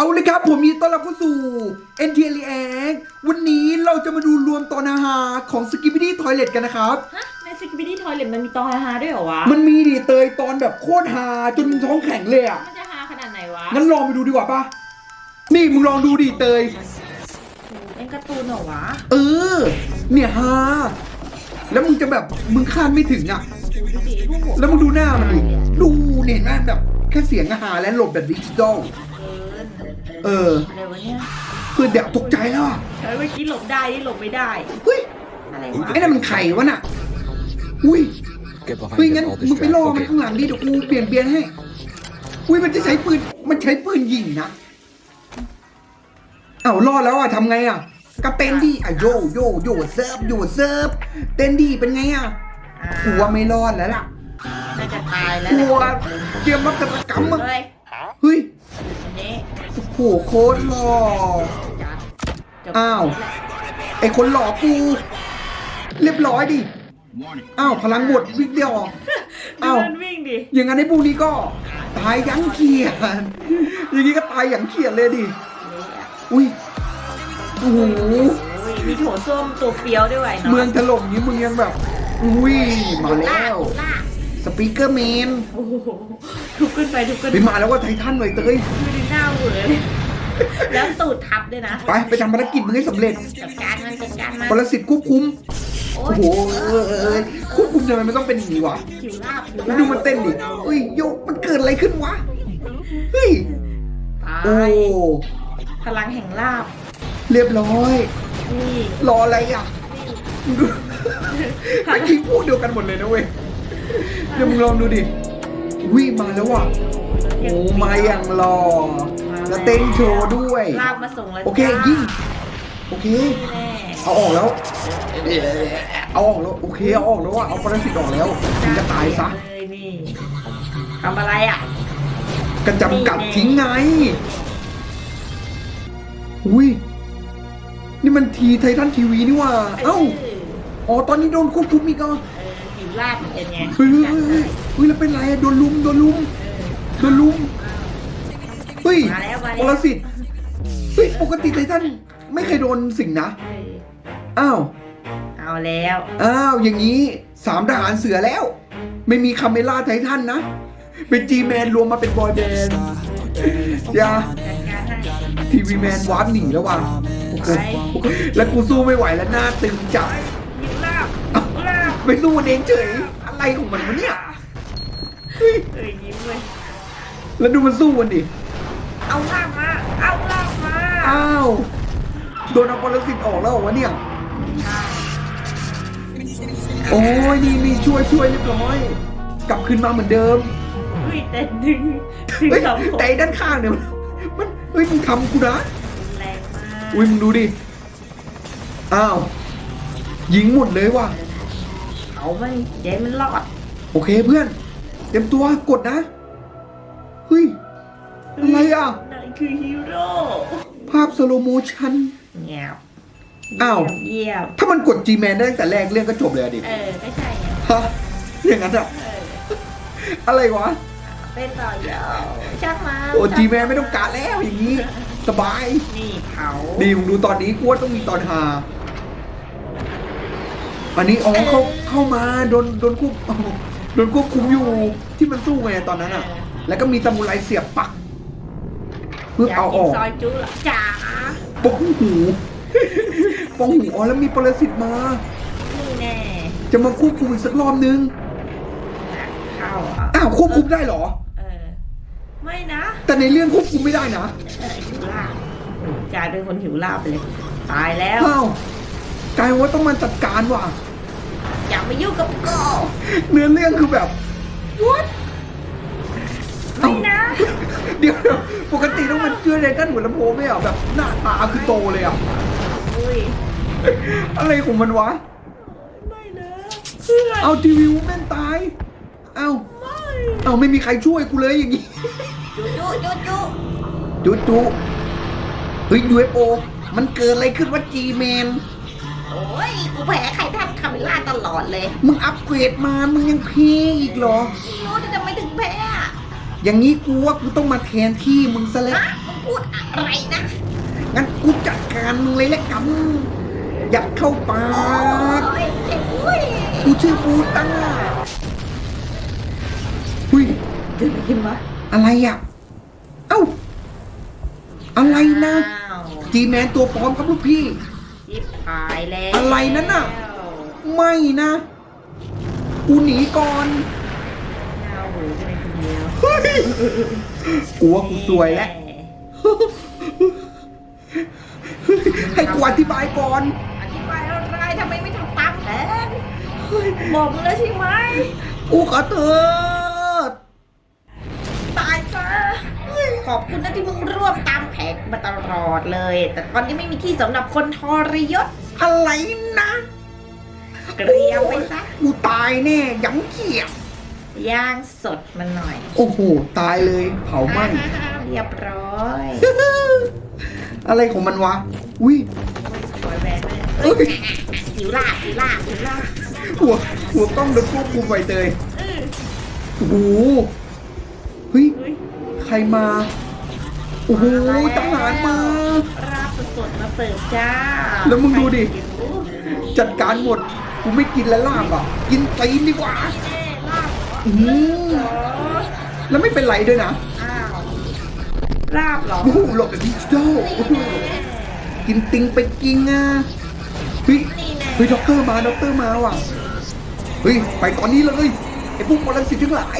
เอาเลยครับ ผมยินดีต้อนรับเข้าสู่ n t l React วันนี้เราจะมาดูรวมตอนอาหารของ s k i p p y d y Toilet กันนะครับ ฮะ ในสกิบิดี้ทอยเลตมันมีตอนฮาๆด้วยเหรอวะ มันมีดิเตยตอนแบบโคตรฮาจนท้องแข็งเลยอะ มันจะฮาขนาดไหนวะงั้นลองไปดูดีกว่าปะนี่มึงลองดูดิเตย เป็นการ์ตูนเหรอวะ เออ เนี่ยฮาแล้วมึงจะแบบมึงคาดไม่ถึงอะ ดูดิพวกหัวแล้วมึงดูหน้ามันดิดูเนี่ยเห็นไหมแบบแค่เสียงอาหารและหลบแบบดิจิตอลเกิน เออ อะไรวะเนี่ยคือเดี๋ยวตกใจแล้วอะเฮ้ยเมื่อกี้หลบได้นี่หลบไม่ได้ เฮ้ยอะไรวะไอ้นั่นมันไข่วะน่ะ อุ้ย Get behind เฮ้ย it, งั้น all มึงไป distract. รอมัน Okay. ข้างหลังดิเดี๋ยวกูเปลี่ยนเปลี่ยนให้ อุ้ยมันจะใช้ปืน มันใช้ปืนยิงนะอ้าวรอดแล้วอะทำไงอะก็เต้นดิอะโยโยโยเซิร์ฟโยเซิร์ฟเต้นดิเป็นไงอะอ่ากลัวไม่รอดแล้วล่ะน่าจะตายแล้วกแหลัละวเตรียมรับกตกรรมมึงเฮ้ย เฮ้ย อันนี้โอ้โหโคตรหล่อจัดจบอ้าว ไอคนหล่อกูเรียบร้อยดิ อ้าวพลังหมดวิ่งเดียวออกดูอ้าวมันวิ่งดิ อย่างนั้นไอ้พวกนี้ก็ตายยังเขียน อย่างนี้ก็ตายอย่างเขียนเลยดินี่อะอุ้ย โอ้โหโอ้ยมีโถส้วมตัวเฟี้ยวด้วยเนาะเมืองถล่มนี้มึงยังแบบ อุ้ย มาแล้วลากสปีกเกอร์แมน โอ้โหทุบขึ้นไปทุบขึ้นไปมาแล้วว่าไททันหน่อยเตยดูดิหน้าเหวอเลย แล้วตูดทับด้วยนะไปไปทำภารกิจมึงให้สำเร็จจัดการมันจัดการมันปรสิตควบคุมโอ้โอ้โหเออเออเออควบคุมทำไมมันต้องเป็นอย่างนี้วะผิวลาบผิวแล้วลาบดูมันเต้นดิเฮ้ยโยกมันเกิดอะไรขึ้นวะเฮ้ยตาโอ้ยพลังแห่งลาบเรียบร้อย นี่รออะไรอะมึงดูเมื่อกี้พูดเดียวกันหมดเลยนะเว้ยเดี๋ยวมึงลองดูดิวิ่งมาแล้วว่ะโอ้มาอย่างรอ แล้วเต้นโชว์ด้วย ลาบมาส่งแล้วโอเคจ้ายิงโอเคแน่เอาออกแล้ว เอาออกแล้ว โอเค เอาออกแล้วว่ะเอาปรสิตออกแล้วถึงจะตายซะเลยนี่ทำอะไรอะกระจำกัดทิ้งไง อุ้ย นี่มันทีไททันทีวีนี่ว่า เอ้า อ๋อ ตอนนี้โดนควบคุมอีกเหรอเออผิวลาบเป็นไงเฮ้ยเฮ้ยเฮ้ยเฮ้ยเฮ้ยแล้วเป็นไรอะโดนลุม โดนลุม โดนลุมเฮ้ยมาแล้วมาปแล้วรสิตเฮ้ยปกติไททันไม่เคยโดนสิ่งนะ เอออ้าว เอาแล้วอ้าว อย่างนี้สามทหารเสือแล้ว ไม่มีคาเมล่าไททันนะ เป็นจีแมนรวมมาเป็นบอยแบนด์อย่าจัดการให้ทีวีแมนวาร์ปหนีแล้วว่ะโอ้โหไปแล้วกูสู้ไม่ไหวแล้วหน้าตึงจับผิวลาบเอ้าลาบไปสู้มันเองเฉย อะไรของมันวะเนี่ยเฮ้ยเออยิ้มเลยแล้วดูมันสู้มันดิ เอาลาบมา เอาลาบมาอ้าว โดนเอาปรสิตออกแล้วเหรอวะเนี่ย โอ้ยนี่นี่ช่วยช่วยเรียบร้อย กลับคืนมาเหมือนเดิมเฮ้ยแต่ดึงดึงเฮ้ยสองคนแต่ไอ้ด้านข้างเนี่ยมันมันเฮ้ยมึงทำกูนะแรงมากอุ้ยมึงดูดิ อ้าวยิงหมดเลยว่ะเอามันเดี๋ยวมันรอด โอเคเพื่อน เตรียมตัวกดนะ เฮ้ย อะไรอะนั่นคือฮีโร่ภาพสโลโมชันเงียบอ้าว เยี่ยมถ้ามันกด G man ได้ตั้งแต่แรกเรื่องก็จบเลยอะดิเออก็ใช่ไงฮะอย่างนั้นอะเอออะไรวะ เป็นต่อยาวช่างมาโอ้ G man ไม่ต้องการแล้วอย่างนี้ สบาย นี่เผาดีมึงดูตอนนี้กูว่าต้องมีตอนหาอันนี้อ๋อเขาเข้ามาโดนโดนควบโดนควบคุมอยู่ที่มันสู้ไงตอนนั้นอะ แล้วก็มีซามูไรเสียบปัก เพื่อเอาออกยกกินซอยจุ๊เหรอจ๋าปองหูปองหูอ๋อแล้วมีปรสิตมา นี่แน่จะมาควบคุมอีกสักรอบนึงเข้าอะอ้าวควบคุมได้เหรอ เออ ไม่นะแต่ในเรื่องควบคุมไม่ได้นะเออหิวลาบกลายเป็นคนหิวลาบไปเลย ตายแล้วอ้าวกลายว่าต้องมาจัดการว่ะ อย่ามายุ่งกับกูเนื้อเรื่องคือแบบ what ไม่นะ เดี๋ยวเดี๋ยวปกติต้องมันเชื่ออะไรกันหัวลำโพงไม่เหรอแบบหน้าตาคือโตเลยอะ อุ้ยอะไรของมันวะ ไม่นะเพื่อนเอาทีวีวูแมนตาย เอาไม่เอาไม่มีใครช่วยกูเลยอย่างงี้ จุ๊จุ๊จุ๊จุ๊จุจุเฮ้ยยูเอฟโอมันเกิดอะไรขึ้นวะจีแมน โอ้ยกูแพ้ใครท่านคาเมล่าตลอดเลยมึงอัปเกรดมา มึงยังเพย์อีกเหรอ ไม่รู้จะทำไมถึงแพ้อะ อย่างนี้กูว่ากูต้องมาแทนที่มึงซะแล้วฮะมึงพูพูดอะไรนะ งั้นกูจัดการมึงเลยละกันยัดเข้าปากโอ้ยเจ็บอุ้ยกูชื่อบูต้าหุ้ยเกิดอะไรขึ้นวะอะไรอะ เอ้า อะไรนะอ้าวจีแมนตัวปลอมครับลูกพี่ชิบหายแล้ว อะไรนั่นน่ะ ไม่นะ กูหนีก่อน กูว่ากูสวยแล้ว ให้กูอธิบายก่อน อธิบายอะไรทำไมไม่ทำตามแผนบอกมึงแล้วใช่ไหมกูขอโทษตายซะขอบคุณนะที่มึงร่วมตามแผนมาตลอดเลย แต่ตอนนี้ไม่มีที่สำหรับคนทรยศอะไรนะ เกรียมไปซะ กูตายแน่ยังเขียบ ย่างสดมันหน่อยโอ้โหตายเลย เผาไหม้อ่าเรียบร้อยอะไรของมันวะอุ้ยปล่อยแหวนเลยเอ้เอ้ยยสิวลาดสิวลาดสิวลาดหัวหัวกล้องโดนควบคุมไปเตยเออโอ้โหเฮ้ยเฮ้ยใครมาโอ้โหทหารมา ราบสดๆมาเสิร์ฟจ้าแล้วมึงดูดิ ใครหิวจัดการหมดกูไม่กินแล้วลาบอะ กินตีนดีกว่า เอ๊ะลาบเหร ออืมเหรอแล้วไม่เป็นไรด้วยนะอ้าวลาบเหรอ โอ้โหหลบแบบดิจิตอลโอ้โหกินติงไปกินอะเฮ้ยนี่แน่เฮ้ยด็อกเตอร์มาด็อกเตอร์มาว่ะเฮ้ยไปตอนนี้เลยไอ้พวกมอลันสิตทั้งหลาย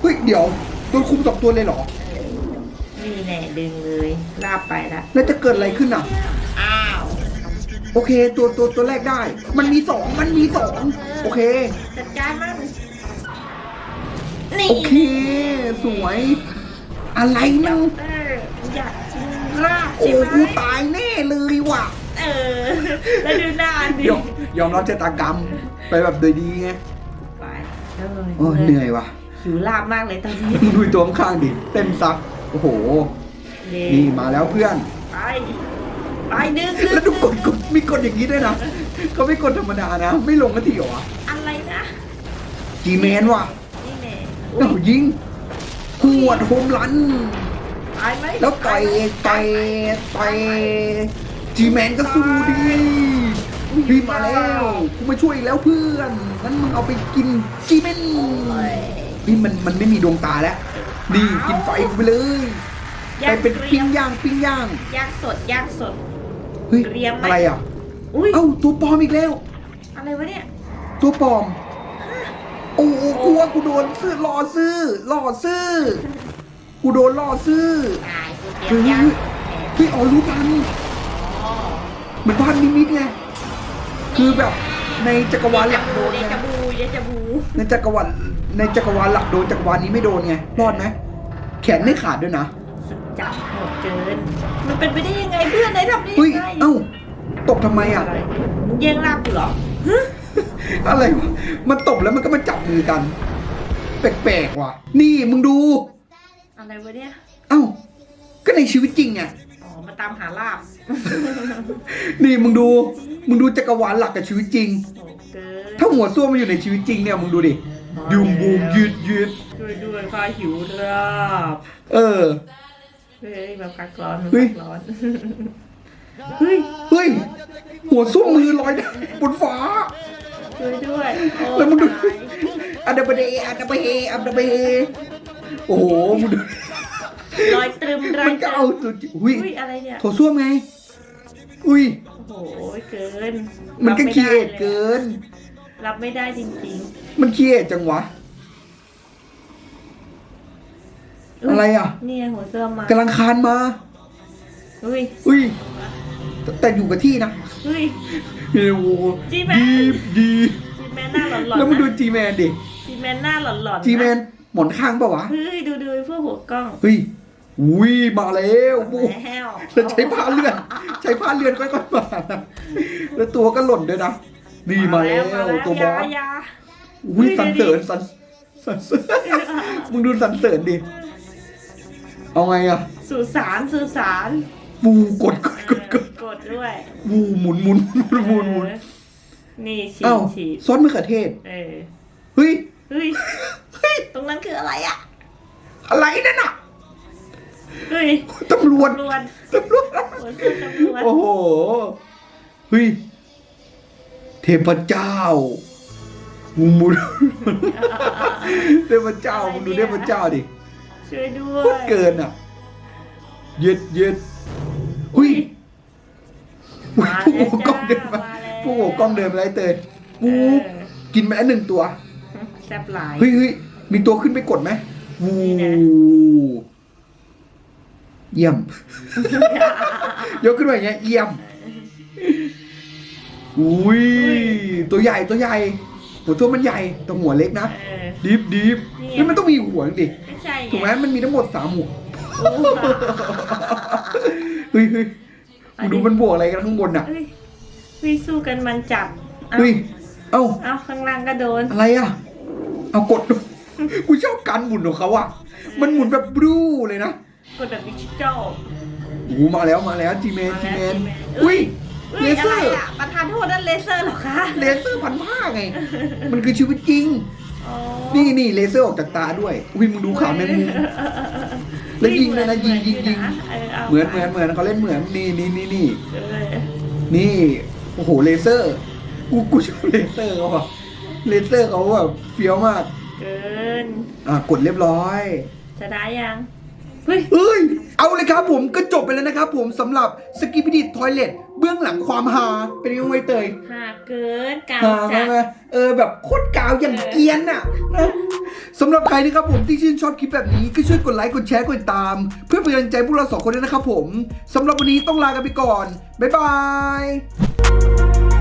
เฮ้ยเดี๋ยวโดนคุมสองตัวเลยเหรอ นี่แน่ดึงเลยลาบไปละแล้วจะเกิดอะไรขึ้นอะ อ้าวโอเค ตัวตัวตัวแรกได้ มันมีสองมันมีสองโอเค จัดการมัน นี่โอเค สวย อะไรนะเอออยากกินลาบโอ้ใช่ไหมกูตายแน่เลยว่ะ เออ แล้วดูหน้าดิยอมยอมรับชะตากรรม ไปแบบโดยดีไงไปโอ้เหนื่อยว่ะ หิวลาบมากเลยตอนนี้ดูตัวข้างๆดิเต็มซัก โอ้โหนี่มาแล้วเพื่อน ไปไปดึงดึงแล้วดูกดกดมีกดอย่างนี้ด้วยนะเขาไม่กดธรรมดานะ ไม่ลงกันทีเหรอวะอะไรนะ จีแมนว่ะนี่แน่เอ้ายิงหวดโฮมรัน ตายไหมแล้วต่อยต่อยต่อยจีแมนก็สู้ดีพี่มาแล้วกูมาช่วยอีกแล้วเพื่อนงั้นมึงเอาไปกินจีแมนโอ้ยนี่มันมันไม่มีดวงตาแล้วนี่กินไฟกูไปเลยไปเป็นปิ้งย่างปิ้งย่างย่างสดย่างสดเฮ้ยเรียมไหมอะไรอะอุ้ยเอ้าตัวปลอมอีกแล้ว อะไรวะเนี่ย ตัวปลอม โอ้โหกลัวกูโดนซื้อล่อซื้อล่อซื้อ กูโดนล่อซื้อตายกูเตรียมย่างเฮ้ยอ๋อรู้ทันอ๋อเหมือนพันนิมิตไงคือแบบในจักรวาลหลักโดนเดไง จาบูเดจาบูในจักรวาลในจักรวาลหลักโดนจักรวาลนี้ไม่โดนไงรอดไหมแขนไม่ขาดด้วยนะสุดจัดโหดเกิน มันเป็นไปได้ยังไงเพื่อนไหนทำได้เฮ้ยยังไงเอ้าตบทำไมอะอะไรมึงแย่งลาบกูเหรอ อะไรวะมันตบแล้วมันก็มาจับมือกัน แปลกๆว่ะ นี่มึงดู อะไรวะเนี่ย เอ้า ก็ในชีวิตจริงไง อ๋อ มาตามหาลาบนี่มึงดู มึงดูจักรวาลหลักกับชีวิตจริงโหเกินถ้าหัวส้วมมันอยู่ในชีวิตจริงเนี่ยมึงดูดิยุมบูมยืดยืดช่วยด้วยข้าหิวลาบเออ เฮ้ยมาพักร้อนมาเฮ้ยพักร้อน เฮ้ย เฮ้ย หัวส้วมมือลอยบนฟ้า ช่วยด้วยโอ้แล้วมึงดูตายอันดับเดอันดับเฮอันดับเฮโอ้โหมึงดูลอยตรึมลอมัยนตก็รึเอามตัวจิอุ้ยอุ้ยอะไรเนี่ยโถส้วมไง อุ้ยโอ้โหเกินมันก็รับไคีเอทได้ลยเกิน รับไม่ได้จริงมันคีเอทจังวะๆอะไรอะ เนี่ยหัวเสื้อมากำลังคานมา อุ้ย อุ้ย แต่แต่อยู่กับที่นะอุ้ยเฮ้ยโอ้โหจีแมน ดีดีจีแมนหน้าหลอนๆแล้วมึงดูนะจีแมนดิจีแมนหน้าหลอนๆนะจีแมนหมอนข้างเปล่าวะเฮ้ยดูดูพวกหัวกล้องเฮ้ยอุ้ยมาแล้วโอ้โหแล้วแล้วใช้ผ้าเลื่อน ใช้ผ้าเลื่อนค่อยๆมาแล้วตัวก็หล่นด้วยนะนี่มาแล้วตัวบอสยา อุ้ยเฮ้ยสันเสริญสันสันเสริญมึงดูสันเสริญดิ เอาไงอะสื่อสารสื่อสาร ฟูกดกดกดกดกดด้วยฟูหมุนหมุนหมุนหมุนหมุนเออนี่ฉีเอ้าดฉีดซอสมะเขือเทศ เออเฮ้ยเฮ้ย ตรงนั้นคืออะไรอะอะไรนั่นน่ะเฮ้ยตำรวจตำรวจตำรวจโอ้ยคือตำรวจโอ้โห เฮ้ย เทพเจ้ามึงมุดเทพเจ้ามึงดูเทพเจ้าดิช่วยด้วโคตรยเกินอะ เย็ดเย็ดหุย มาผู้แล้วโอบกล้องเดินมาจ้ามาแล้วผู้โอบกล้องเดินมาไล่เตยเอปุ๊อบกินไปแล้วหนึ่งตัว แซ่บหลาย เฮ้ยเฮ้ยมีตัวขึ้นไปกดไหมวูนี่นะ เยี่ยม ยกขึ้นมาอย่างเงี้ย เยี่ยม อุ้ย ตัวใหญ่ตัวใหญ่ หัวตัวมันใหญ่ แต่หัวเล็กนะ เออ ดิฟดิฟนี่แล้วมันต้องมีหัวดิ ไม่ใช่ไงถูกไหมมันมีทั้งหมดสามหัว โอ้เฮ้ยเฮ้ย มึงดูมันบวกอะไรกันข้างบนอะเฮ้ยเฮ้ยสู้กันมันจับเอาเฮ้ยเอ้า เอาข้างล่างก็โดน อะไรอะ เอากด กูชอบการหมุนของเขาอะ มันหมุนแบบบลูเลยนะกดแบบดิจิตอล โอ้โหมาแล้วมาแล้วจีเมนมาจีแล้วเมน G-Man อุ้ยเฮ้เลยเซอะอไรร์อะประธานโทษนั่นเลเซอร์เหรอคะ เลเซอร์พันผ้าไง มันคือชีวิตจริงอ๋อ นี่นี่เลเซอร์ออกจากตาด้วยอุ้ยมึงดูขาแมงมุมแล้วยิงเลยนะยิงยิงยิงเออเอาเหมือนเหมือนเหมือนเขาเล่นเหมือนนี่นี่นี่นี่เออนี่โอ้โหเลเซอร์กูกูชอบเลเซอร์เขาอะเลเซอร์เขาแบบเฟี้ยวมาก เกินอะกดเรียบร้อย จะได้ยัง เฮ้ย เอ้ย เอาเลยครับผมก็จบไปแล้วนะครับผมสำหรับสกิปดิทอยเลตเบื้องหลังความฮาเป็นยังไงเตยหาเกินกาวฮาจัไหมดเออแบบโคตรกาวอย่างเกรียนน่ะนะสำหรับใครนะครับผมที่ชื่นชอบคลิปแบบนี้ก็ช่วยกดไลค์กดแชร์กดติดตาม เพื่อเป็นกำลังใจพวกเราสองคนด้วยนะครับผมสำหรับวันนี้ต้องลากันไปก่อนบ๊ายบาย